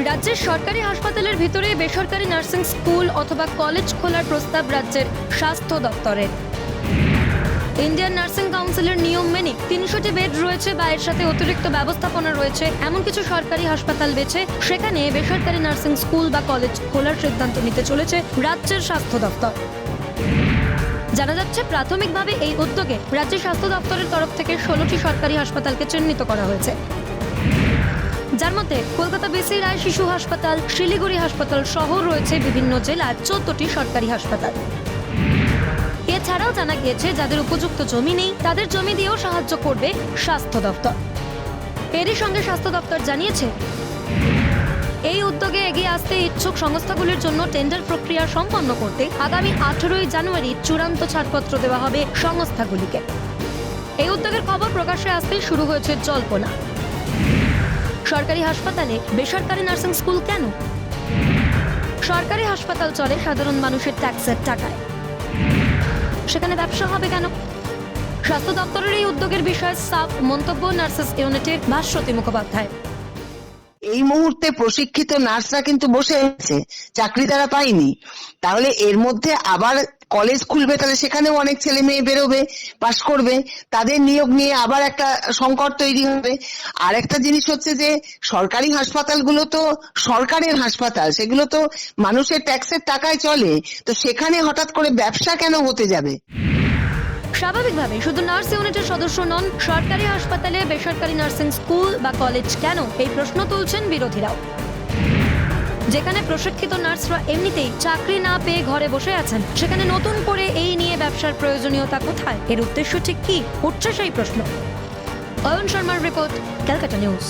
রাজ্যের সরকারি হাসপাতালের ভিতরে বেসরকারি নার্সিং স্কুল অথবা কলেজ খোলার প্রস্তাব রাজ্যের স্বাস্থ্য দপ্তরের। ইন্ডিয়ান নার্সিং কাউন্সিলের নিয়ম মেনে তিনশোটি বেড রয়েছে বা এর সাথে অতিরিক্ত ব্যবস্থাপনা রয়েছে, এমন কিছু সরকারি হাসপাতাল বেছে সেখানে বেসরকারি নার্সিং স্কুল বা কলেজ খোলার সিদ্ধান্ত নিতে চলেছে রাজ্যের স্বাস্থ্য দপ্তর। জানা যাচ্ছে, প্রাথমিকভাবে এই উদ্যোগে রাজ্যের স্বাস্থ্য দপ্তরের তরফ থেকে ষোলোটি সরকারি হাসপাতালকে চিহ্নিত করা হয়েছে। যার মধ্যে কলকাতা বেসি রায় শিশু হাসপাতাল, শিলিগুড়ি হাসপাতাল সহ রয়েছে বিভিন্ন জেলার চোদ্দটি সরকারি হাসপাতাল। এছাড়াও জানা গিয়েছে, যাদের উপযুক্ত জমি নেই, তাদের জমি দিয়েও সাহায্য করবে স্বাস্থ্য দপ্তর। এরই সঙ্গে স্বাস্থ্য দপ্তর জানিয়েছে, এই উদ্যোগে এগিয়ে আসতে ইচ্ছুক সংস্থাগুলির জন্য টেন্ডার প্রক্রিয়া সম্পন্ন করতে আগামী আঠেরোই জানুয়ারি চূড়ান্ত ছাড়পত্র দেওয়া হবে সংস্থাগুলিকে। এই উদ্যোগের খবর প্রকাশ্যে আসতেই শুরু হয়েছে জল্পনা। সরকারি হাসপাতালে বেসরকারি নার্সিং স্কুল কেন? সরকারি হাসপাতাল চলে সাধারণ মানুষের ট্যাক্সের টাকায়। সেখানে ব্যবসা হবে কেন? স্বাস্থ্য দপ্তরের এই উদ্যোগের বিষয়ে সাফ মন্তব্য নার্সেস ইউনিটের ভাস্বতী মুখোপাধ্যায়। এই মুহূর্তে প্রশিক্ষিত নার্সরা কিন্তু বসে আছে, চাকরি তারা পায়নি। তাহলে এর মধ্যে আবার কলেজ খুলবে, তাহলে সেখানেও অনেক ছেলে মেয়ে বেরোবে, পাশ করবে। তাদের নিয়োগ নিয়ে আবার একটা সংকট তৈরি হবে। আর একটা জিনিস হচ্ছে যে, সরকারি হাসপাতালগুলো তো সরকারের হাসপাতাল, সেগুলো তো মানুষের ট্যাক্সের টাকায় চলে। তো সেখানে হঠাৎ করে ব্যবসা কেন হতে যাবে? স্বাভাবিকভাবে শুধু নার্স ইউনিটের সদস্য নন, সরকারি হাসপাতালে বেসরকারি নার্সিং স্কুল বা কলেজ কেন? এই প্রশ্ন তুলছেন বিরোধীরাও। যেখানে প্রশিক্ষিত নার্সরা এমনিতেই চাকরি না পেয়ে ঘরে বসে আছেন, সেখানে নতুন করে এই নিয়ে ব্যবসার প্রয়োজনীয়তা কোথায়? এর উদ্দেশ্য ঠিক কি? উঠছে সেই প্রশ্ন। অয়ন শর্মার রিপোর্ট, ক্যালকাটা নিউজ।